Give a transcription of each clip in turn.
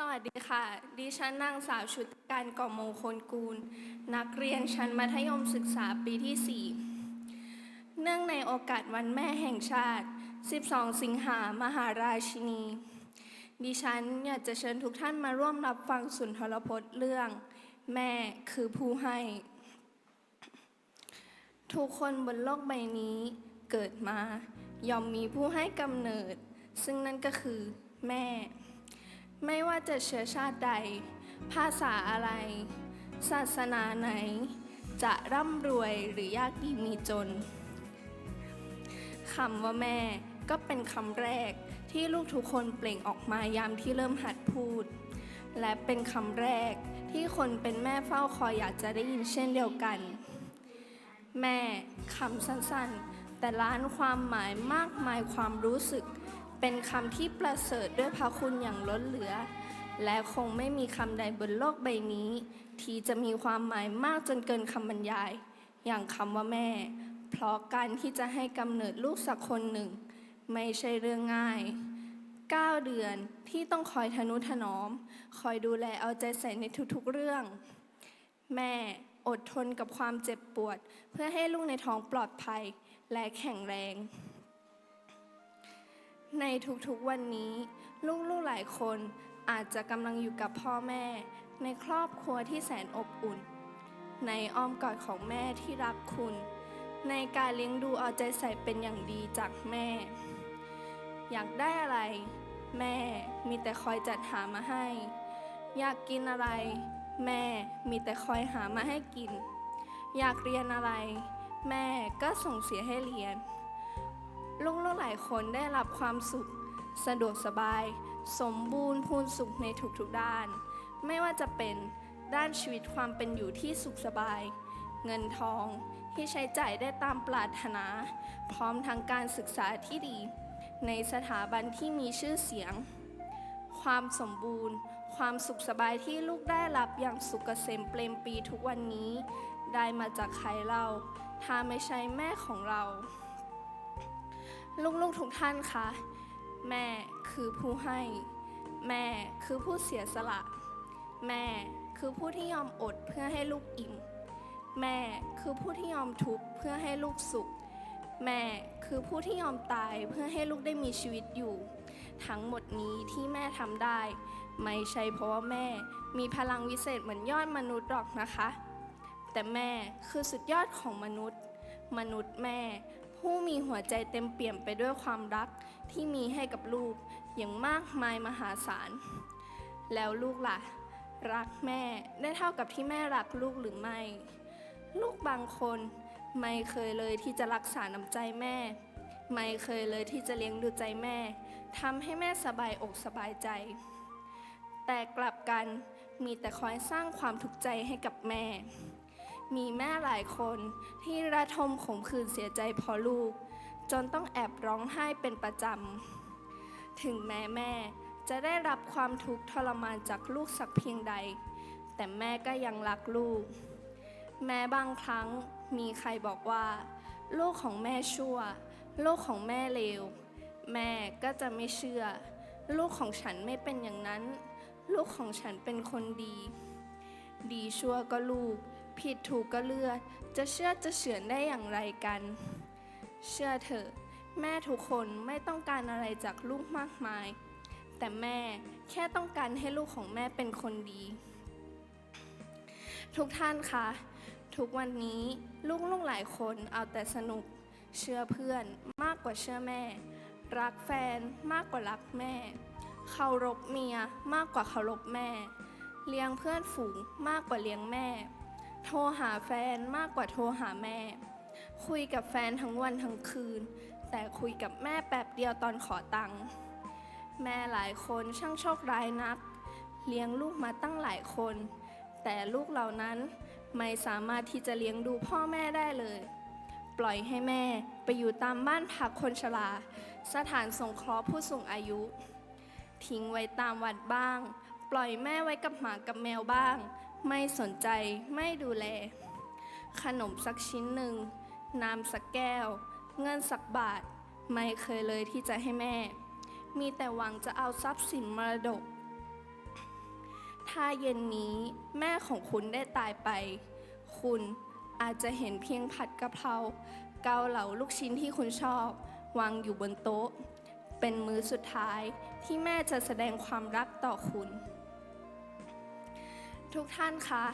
สวัสดีค่ะ ดิฉันนางสาวชุติการก่อมงคลกูล นักเรียนชั้นมัธยมศึกษาปีที่ 4 เนื่องในโอกาสวันแม่แห่งชาติ 12 สิงหามหาราชินี ดิฉันอยากจะเชิญทุกท่านมาร่วมรับฟังสุนทรพจน์เรื่อง แม่คือผู้ให้ ทุกคนบนโลกใบนี้เกิดมา ย่อมมีผู้ให้กำเนิด ซึ่งนั่นก็คือแม่ ไม่ว่าจะเชื้อชาติใด ภาษาอะไร ศาสนาไหน จะร่ำรวยหรือยากดีมีจนคำว่าแม่ก็เป็นคำแรกที่ลูกทุกคนเปล่งออกมายามที่เริ่มหัดพูด และเป็นคำแรกที่คนเป็นแม่เฝ้าคอยอยากจะได้ยินเช่นเดียวกัน แม่คำสั้นๆ แต่ล้านความหมายมากมายความรู้สึก เป็นคำที่ประเสริฐด้วยพระคุณอย่างล้นเหลือ และคงไม่มีคำใดบนโลกใบนี้ ที่จะมีความหมายมากจนเกินคำบรรยาย อย่างคำว่าแม่ เพราะการที่จะให้กำเนิดลูกสักคนหนึ่ง ไม่ใช่เรื่องง่าย 9 เดือนที่ต้องคอยทนุถนอม คอยดูแลเอาใจใส่ในทุกๆเรื่อง แม่อดทนกับความเจ็บปวด เพื่อให้ลูกในท้องปลอดภัยและแข็งแรง ในทุกๆวันนี้ ลูกๆหลายคนอาจจะกำลังอยู่กับพ่อแม่ ในครอบครัวที่แสนอบอุ่น ในอ้อมกอดของแม่ที่รักคุณ ในการเลี้ยงดูเอาใจใส่เป็นอย่างดีจากแม่ อยากได้อะไร แม่มีแต่คอยจัดหามาให้ อยากกินอะไร แม่มีแต่คอยหามาให้กิน อยากเรียนอะไร แม่ก็ส่งเสียให้เรียน ลูกๆหลายคนได้รับความสุข สะดวกสบาย สมบูรณ์พูนสุขในทุกๆด้าน ไม่ว่าจะเป็นด้านชีวิตความเป็นอยู่ที่สุขสบาย เงินทองที่ใช้จ่ายได้ตามปรารถนา พร้อมทั้งการศึกษาที่ดี ในสถาบันที่มีชื่อเสียง ความสมบูรณ์ ความสุขสบายที่ลูกได้รับอย่างสุขเกษมเปรมปีทุกวันนี้ ได้มาจากใครเล่าถ้าไม่ใช่แม่ของเรา ลูกๆทุกท่านคะแม่คือผู้ให้ แม่คือผู้เสียสละ แม่คือผู้ที่ยอมอดเพื่อให้ลูกอิ่ม แม่คือผู้ที่ยอมทุกข์เพื่อให้ลูกสุข แม่คือผู้ที่ยอมตายเพื่อให้ลูกได้มีชีวิตอยู่ ทั้งหมดนี้ที่แม่ทำได้ ไม่ใช่เพราะว่าแม่มีพลังวิเศษเหมือนยอดมนุษย์หรอกนะคะ แต่แม่คือสุดยอดของมนุษย์ มนุษย์แม่ ผู้มีหัวใจเต็มเปี่ยมไปด้วยความรักที่มีให้กับลูกอย่างมากมายมหาศาล แล้วลูกล่ะ รักแม่ได้เท่ากับที่แม่รักลูกหรือไม่ ลูกบางคนไม่เคยเลยที่จะรักษาน้ำใจแม่ ไม่เคยเลยที่จะเลี้ยงดูใจแม่ทำให้แม่สบายอกสบายใจ แต่กลับกันมีแต่คอยสร้างความทุกข์ใจให้กับแม่ มีแม่หลายคนที่ระทมขมขื่นเสียใจเพราะลูก จนต้องแอบร้องไห้เป็นประจำ ถึงแม่แม่จะได้รับความทุกข์ทรมานจากลูกสักเพียงใด แต่แม่ก็ยังรักลูก แม้บางครั้งมีใครบอกว่าลูกของแม่ชั่วลูกของแม่เลว แม่ก็จะไม่เชื่อ ลูกของฉันไม่เป็นอย่างนั้น ลูกของฉันเป็นคนดี ดีชั่วก็ลูก ผิดถูกก็เลือด จะเชื่อจะเฉือนได้อย่างไรกัน เชื่อเถอะ แม่ทุกคนไม่ต้องการอะไรจากลูกมากมาย แต่แม่แค่ต้องการให้ลูกของแม่เป็นคนดี ทุกท่านคะทุกวันนี้ลูกๆหลายคนเอาแต่สนุก เชื่อเพื่อนมากกว่าเชื่อแม่ รักแฟนมากกว่ารักแม่ เคารพเมียมากกว่าเคารพแม่ เลี้ยงเพื่อนฝูงมากกว่าเลี้ยงแม่ โทรหาแฟนมากกว่าโทรหาแม่ คุยกับแฟนทั้งวันทั้งคืน แต่คุยกับแม่แป๊บเดียวตอนขอตังค์แม่หลายคนช่างโชคร้ายนัก เลี้ยงลูกมาตั้งหลายคน แต่ลูกเหล่านั้นไม่สามารถที่จะเลี้ยงดูพ่อแม่ได้เลย ปล่อยให้แม่ไปอยู่ตามบ้านพักคนชรา สถานสงเคราะห์ผู้สูงอายุ ทิ้งไว้ตามวัดบ้าง ปล่อยแม่ไว้กับหมากับแมวบ้าง ไม่สนใจไม่ดูแล ขนมสักชิ้นหนึ่ง น้ำสักแก้ว เงินสักบาท ไม่เคยเลยที่จะให้แม่ มีแต่หวังจะเอาทรัพย์สินมรดก ถ้าเย็นนี้แม่ของคุณได้ตายไป คุณอาจจะเห็นเพียงผัดกะเพราเกาเหลาลูกชิ้นที่คุณชอบ วางอยู่บนโต๊ะ เป็นมื้อสุดท้ายที่แม่จะแสดงความรักต่อคุณ ทุกท่านคะ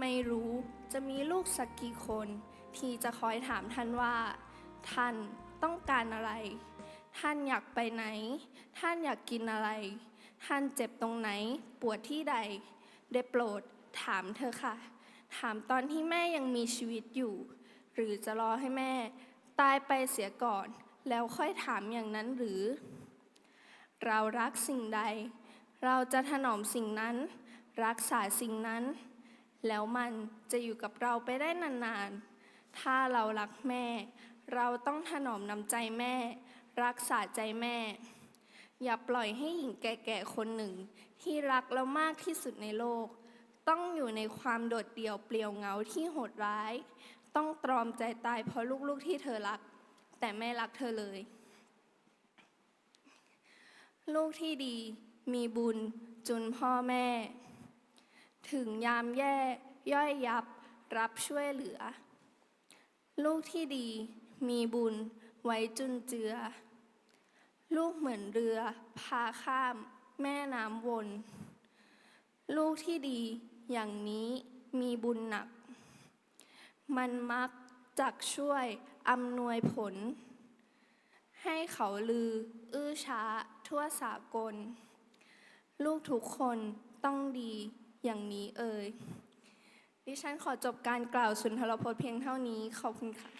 ไม่รู้จะมีลูกสักกี่คน ที่จะคอยถามท่านว่า ท่านต้องการอะไร ท่านอยากไปไหน ท่านอยากกินอะไร ท่านเจ็บตรงไหน ปวดที่ใด ได้โปรดถามเธอค่ะ ถามตอนที่แม่ยังมีชีวิตอยู่ หรือจะรอให้แม่ ตายไปเสียก่อน แล้วค่อยถามอย่างนั้นหรือ เรารักสิ่งใด เราจะถนอมสิ่งนั้น รักษาสิ่งนั้น แล้วมันจะอยู่กับเราไปได้นานๆ ถ้าเรารักแม่ เราต้องถนอมน้ำใจแม่ รักษาใจแม่ อย่าปล่อยให้หญิงแก่ๆคนหนึ่ง ที่รักเรามากที่สุดในโลก ต้องอยู่ในความโดดเดี่ยวเปลี่ยวเหงาที่โหดร้าย ต้องตรอมใจตายเพราะลูกๆที่เธอรัก แต่ไม่รักเธอเลย ลูกที่ดีมีบุญจุนพ่อแม่ ถึงยามแย่ย่อยยับรับช่วยเหลือ ลูกที่ดีมีบุญไว้จุนเจือ ลูกเหมือนเรือ พาข้ามแม่น้ำวน ลูกที่ดีอย่างนี้มีบุญหนัก มันมักจักช่วยอำนวยผล ให้เขาลือ อื้อช้าทั่วสากล ลูกทุกคนต้องดี อย่างนี้เอ่ยดิฉันขอจบการกล่าวสุนทรพจน์เพียงเท่านี้ขอบคุณค่ะ